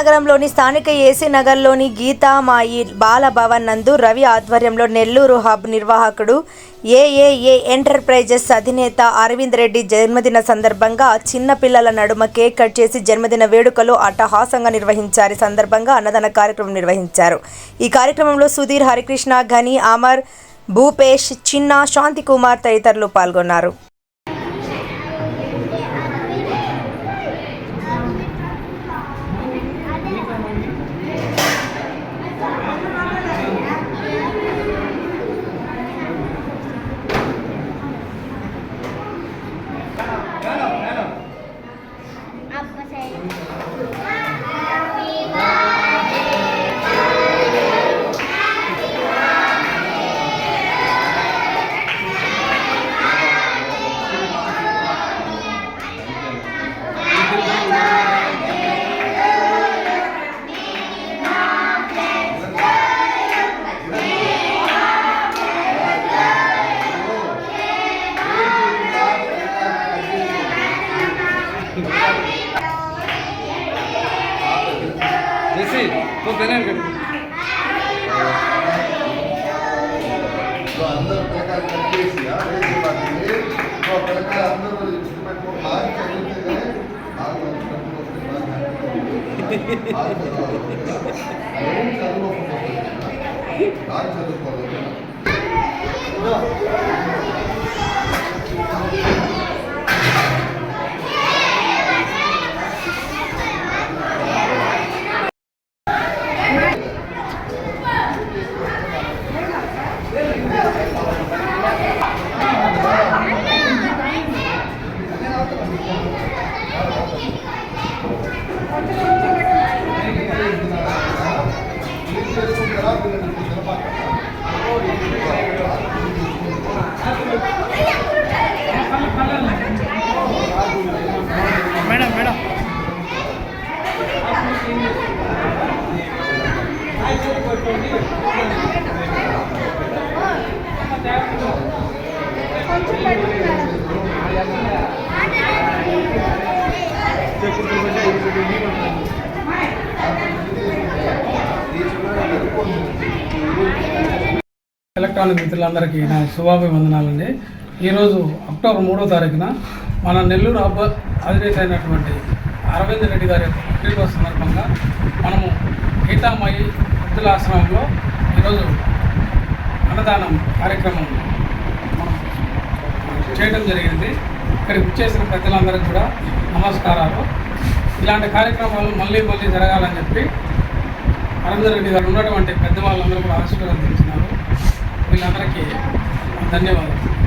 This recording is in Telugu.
నగరంలోని స్థానిక ఏసీ నగర్లోని గీతామాయి బాలభవన్ నందు రవి ఆధ్వర్యంలో నెల్లూరు హబ్ నిర్వాహకుడు ఏఏఏ ఎంటర్ప్రైజెస్ అధినేత అరవింద్ రెడ్డి జన్మదిన సందర్భంగా చిన్న పిల్లల నడుమ కేక్ కట్ చేసి జన్మదిన వేడుకలు అట్టహాసంగా నిర్వహించారు. సందర్భంగా అన్నదాన కార్యక్రమం నిర్వహించారు. ఈ కార్యక్రమంలో సుధీర్ హరికృష్ణ ఘని అమర్ భూపేష్ చిన్న శాంతి కుమార్ తదితరులు పాల్గొన్నారు. तो देना है तो अंदर प्रकार कंप्लीट किया ऐसी बात है तो प्रकार अंदर इंस्ट्रूमेंट को आग करने गए आग आग चलो आग चलो ఎలక్ట్రానిక్ మిత్రులందరికీ నా శుభాభివందనాలండి. ఈరోజు అక్టోబర్ మూడో తారీఖున మన నెల్లూరు అబ్బ అధినేత అయినటువంటి అరవింద్ రెడ్డి గారి యొక్క పుట్టినరోజు సందర్భంగా మనము గీతామయి వృద్ధుల ఆశ్రమంలో ఈరోజు అన్నదానం కార్యక్రమం మనం చేయడం జరిగింది. ఇక్కడికి వచ్చేసిన ప్రజలందరికీ కూడా నమస్కారాలు. ఇలాంటి కార్యక్రమాలు మళ్ళీ మళ్ళీ జరగాలని చెప్పి అరవింద్ రెడ్డి గారు ఉన్నటువంటి పెద్దవాళ్ళందరూ కూడా नाम रखिए धन्यवाद